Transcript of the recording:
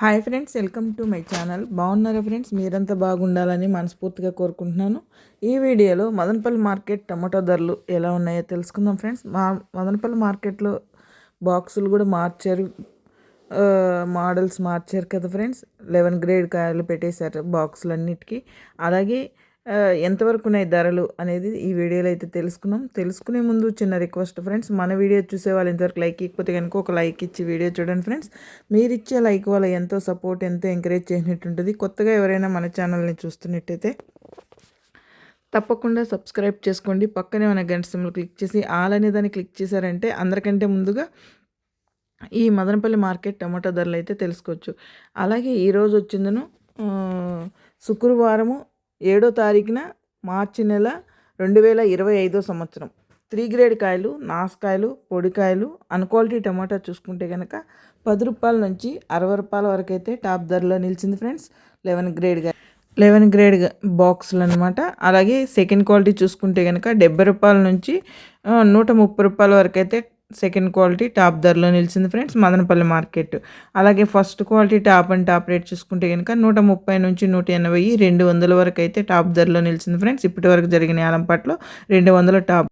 Hi friends welcome to my channel. బాగున్నారా friends? మీరంతా బాగుండాలని మనస్ఫూర్తిగా కోరుకుంటున్నాను. ఈ వీడియోలో మదనపల్లి మార్కెట్ టమాటో ధరలు ఎలా ఉన్నాయో తెలుసుకుందాం ఫ్రెండ్స్. మా మదనపల్లి మార్కెట్లో బాక్సులు కూడా మార్చారు. మోడల్స్ మార్చారు కదా ఫ్రెండ్స్. లెవెన్ గ్రేడ్ కాయలు పెట్టేశారు బాక్సులన్నిటికీ. అలాగే ఎంతవరకు ఉన్నాయి ధరలు అనేది ఈ వీడియోలో అయితే తెలుసుకున్నాం. తెలుసుకునే ముందు చిన్న రిక్వెస్ట్ ఫ్రెండ్స్ మన వీడియో చూసే వాళ్ళు ఇంతవరకు లైక్ ఇకపోతే కనుక ఒక లైక్ ఇచ్చి వీడియో చూడండి ఫ్రెండ్స్. మీరు ఇచ్చే లైక్ వల్ల ఎంతో సపోర్ట్ ఎంతో ఎంకరేజ్ చేసినట్టు ఉంటుంది. కొత్తగా ఎవరైనా మన ఛానల్ని చూస్తున్నట్టయితే తప్పకుండా సబ్స్క్రైబ్ చేసుకోండి. పక్కనే మన గంట సింబల్ క్లిక్ చేసి ఆల్ అనే దాన్ని క్లిక్ చేశారంటే అందరికంటే ముందుగా ఈ మదనపల్లి మార్కెట్ టమాటా ధరలు అయితే తెలుసుకోవచ్చు. అలాగే ఈరోజు వచ్చిందను శుక్రవారము ఏడో తారీఖున మార్చి నెల రెండు వేల ఇరవై ఐదో సంవత్సరం. త్రీ గ్రేడ్ కాయలు నాసుకాయలు పొడికాయలు అన్క్వాలిటీ టమాటా చూసుకుంటే కనుక పది రూపాయల నుంచి అరవై రూపాయల వరకు అయితే టాప్ ధరలో నిలిచింది ఫ్రెండ్స్ లెవెన్ గ్రేడ్గా లెవెన్ గ్రేడ్ బాక్సులు అనమాట అలాగే సెకండ్ క్వాలిటీ చూసుకుంటే కనుక డెబ్బై రూపాయల నుంచి నూట ముప్పై రూపాయల వరకు అయితే సెకండ్ క్వాలిటీ టాప్ ధరలో నిలిచింది ఫ్రెండ్స్ మదనపల్లి మార్కెట్. అలాగే first quality top and top rate చూసుకుంటే కనుక నూట ముప్పై నుంచి నూట ఎనభై రెండు వందల వరకు అయితే టాప్ ధరలో నిలిచింది ఫ్రెండ్స్ ఇప్పటి వరకు జరిగిన యాలంపాట్లో రెండు వందల టాప్